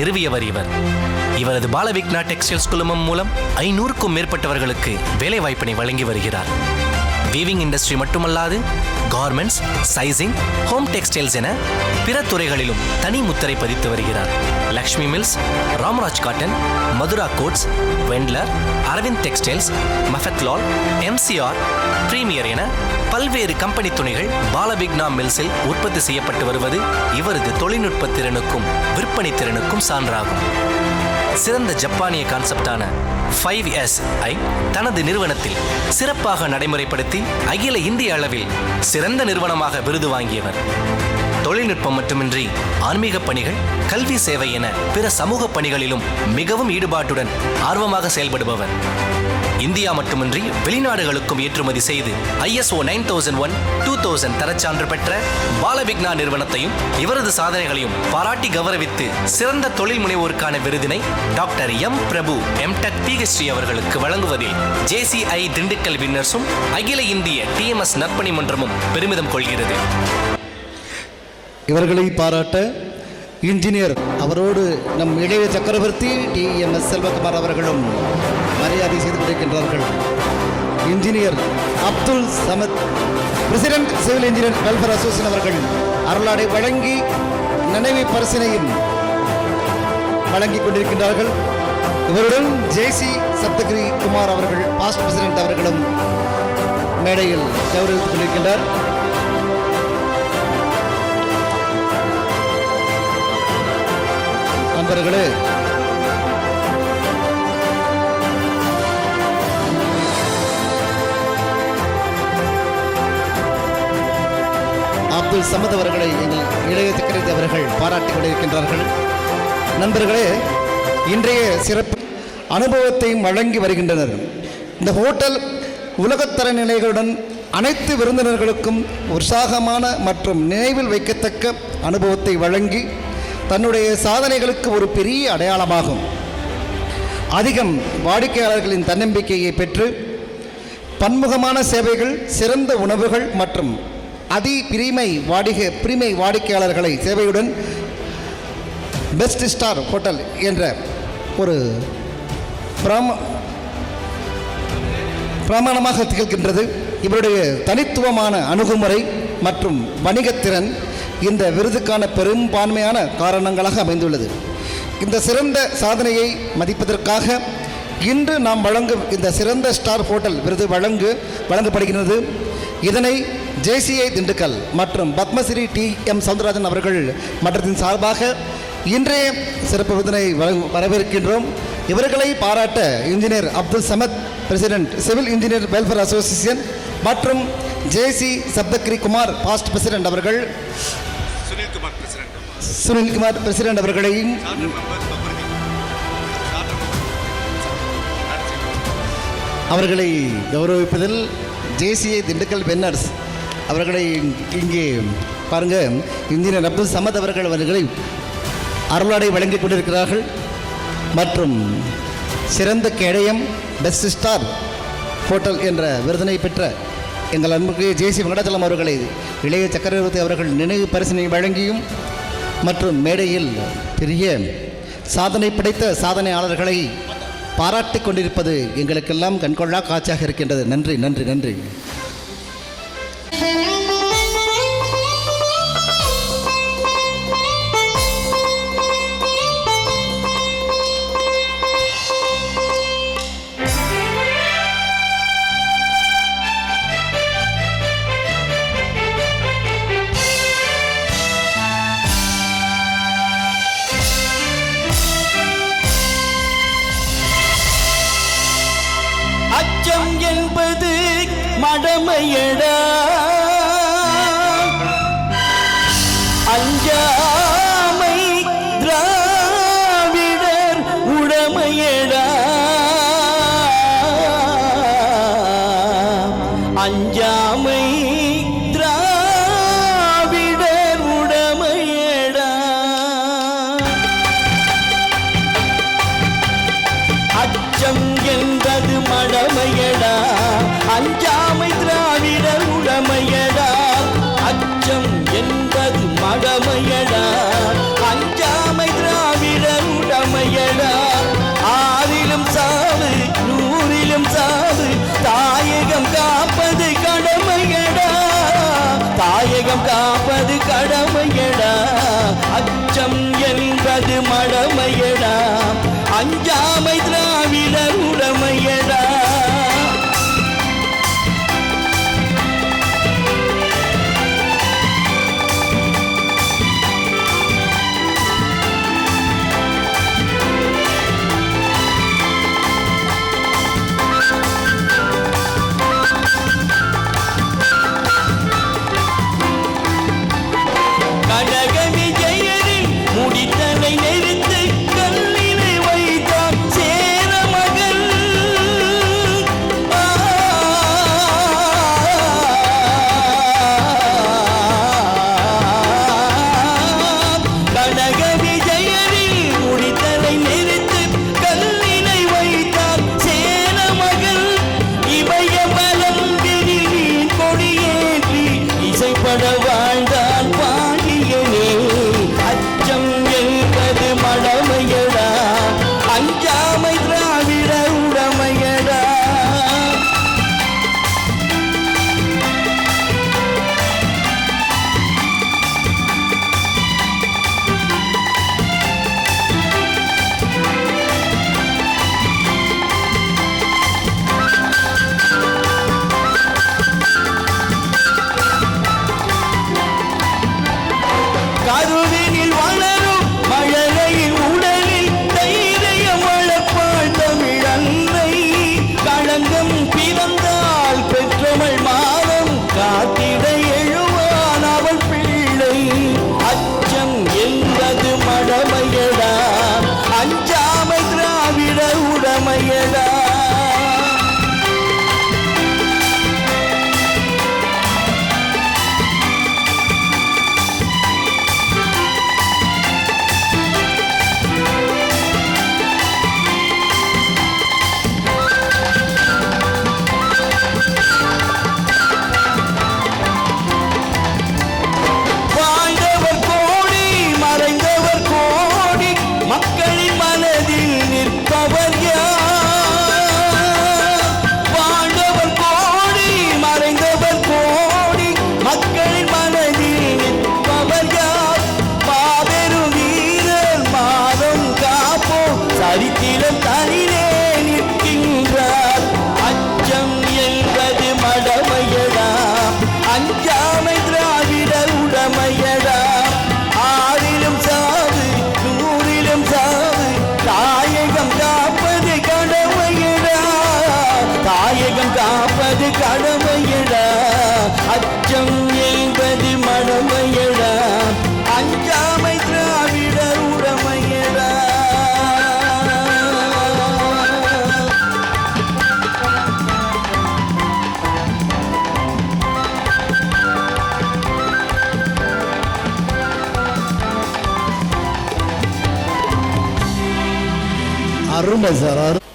நிறுவியவர் இவர். இவரது பாலவிக்னா டெக்ஸ்டைல்ஸ் குழுமம் மூலம் ஐநூறுக்கும் மேற்பட்டவர்களுக்கு வேலைவாய்ப்பினை வழங்கி வருகிறார். வீவிங் இண்டஸ்ட்ரி மட்டுமல்லாது கார்மெண்ட்ஸ் சைசிங் ஹோம் டெக்ஸ்டைல்ஸ் என பிற துறைகளிலும் தனி முத்திரை பதித்து வருகிறார். Lakshmi Mills Ramraj Cotton Madura Coats வெண்ட்லர் Arvind Textiles Mafatlal MCR Premier என பல்வேறு கம்பெனி துணிகள் பாலபிக்னா மில்ஸில் உற்பத்தி செய்யப்பட்டு வருவது இவரது தொழில்நுட்ப திறனுக்கும் விற்பனை திறனுக்கும் சான்றாகும். சிறந்த ஜப்பானிய கான்செப்டான ஃபைவ் எஸ் ஐ தனது நிறுவனத்தில் சிறப்பாக நடைமுறைப்படுத்தி அகில இந்திய அளவில் சிறந்த நிறுவனமாக விருது வாங்கியவர். தொழில்நுட்பம் மட்டுமின்றி ஆன்மீக பணிகள் கல்வி சேவை என பிற சமூக பணிகளிலும் மிகவும் ஈடுபாட்டுடன் ஆர்வமாக செயல்படுபவர். இந்தியா மட்டுமின்றி வெளிநாடுகளுக்கும் ஏற்றுமதி செய்து ISO nine thousand one two thousand தரச்சான்று பெற்ற பாலவிக்னா நிறுவனத்தையும் இவரது சாதனைகளையும் பாராட்டி கௌரவித்து சிறந்த தொழில் முனைவோருக்கான விருதினை doctor M Prabhu MTech PhD அவர்களுக்கு வழங்குவதில் ஜேசிஐ திண்டுக்கல் வின்னர்ஸும் அகில இந்திய டிஎம்எஸ் நற்பணி மன்றமும் பெருமிதம் கொள்கிறது. இவர்களை பாராட்ட இன்ஜினியர் அவரோடு நம் இளைய சக்கரவர்த்தி டி எம் எஸ் செல்வகுமார் அவர்களும் மரியாதை செய்து கொண்டிருக்கின்றார்கள். Engineer Abdul Samad president civil engineer welfare association அவர்கள் அருளாடை வழங்கி நினைவு பரிசினையும் வழங்கிக் கொண்டிருக்கின்றார்கள். இவருடன் ஜேசி சப்தகிரி குமார் அவர்கள் பாஸ்ட் பிரசிடென்ட் அவர்களும் மேடையில் கௌரவித்துக் கொண்டிருக்கின்றார். நண்பர்களே அப்துல் சமத் அவர்களை எங்கள் இளைய சக்கரவர்த்தி அவர்கள் பாராட்டி கொண்டிருக்கின்றார்கள். நண்பர்களே இன்றைய சிறப்பு அனுபவத்தையும் வழங்கி வருகின்றனர். இந்த ஹோட்டல் உலகத்தர நிலைகளுடன் அனைத்து விருந்தினர்களுக்கும் உற்சாகமான மற்றும் நினைவில் வைக்கத்தக்க அனுபவத்தை வழங்கி தன்னுடைய சாதனைகளுக்கு ஒரு பெரிய அடையாளமாகும். அதிகம் வாடிக்கையாளர்களின் தன்னம்பிக்கையை பெற்று பன்முகமான சேவைகள் சிறந்த உணவுகள் மற்றும் அதி பிரிமை வாடிகை பிரிமை வாடிக்கையாளர்களை சேவையுடன் பெஸ்ட் ஸ்டார் ஹோட்டல் என்ற ஒரு பிராம பிரமாணமாக திகழ்கின்றது. இவருடைய தனித்துவமான அணுகுமுறை மற்றும் வணிகத்திறன் இந்த விருதுக்கான பெரும்பான்மையான காரணங்களாக அமைந்துள்ளது. இந்த சிறந்த சாதனையை மதிப்பதற்காக இன்று நாம் வழங்கும் இந்த சிறந்த ஸ்டார் ஹோட்டல் விருது வழங்கு வழங்கப்படுகிறது இதனை ஜேசிஐ திண்டுக்கல் மற்றும் பத்மஸ்ரீ டி எம் சவுந்தரராஜன் அவர்கள் மன்றத்தின் சார்பாக இன்றைய சிறப்பு விருதினை வரவேற்கின்றோம். இவர்களை பாராட்ட engineer Abdul Samad president civil engineer welfare association மற்றும் JC Sapthagiri Kumar past president அவர்கள் சுனில் குமார் பிரசிடென்ட். சுனில்குமார் பிரசிடென்ட் அவர்களையும் அவர்களை கௌரவிப்பதில் ஜேசிஐ திண்டுக்கல் பென்னர்ஸ் அவர்களை இங்கே பாருங்கள் இந்தியன் அப்துல் சமத் அவர்கள் அவர்களை அருளாடை வழங்கிக் கொண்டிருக்கிறார்கள். மற்றும் சிறந்த கேடயம் பெஸ்ட் ஸ்டார் ஹோட்டல் என்ற விருதினை பெற்ற எங்கள் அன்புக்கு ஜேசி வெங்கடாச்சலம் அவர்களை இளைய சக்கரவர்த்தி அவர்கள் நினைவு பரிசனை வழங்கியும் மற்றும் மேடையில் பெரிய சாதனை படைத்த சாதனையாளர்களை பாராட்டிக் கொண்டிருப்பது எங்களுக்கெல்லாம் கண்கொள்ளா காட்சியாக இருக்கின்றது. நன்றி நன்றி நன்றி. மடமையடா. அஞ்சாமை திராவிடர் உடமையடா. அஞ்சாமை திராவிடர் உடமையடா. அச்சம் என்பது மடமையடா. அஞ்சா காப்பது கடமையடா. அச்சம் என்பது மடமையடா. அஞ்சாமை திரா bunun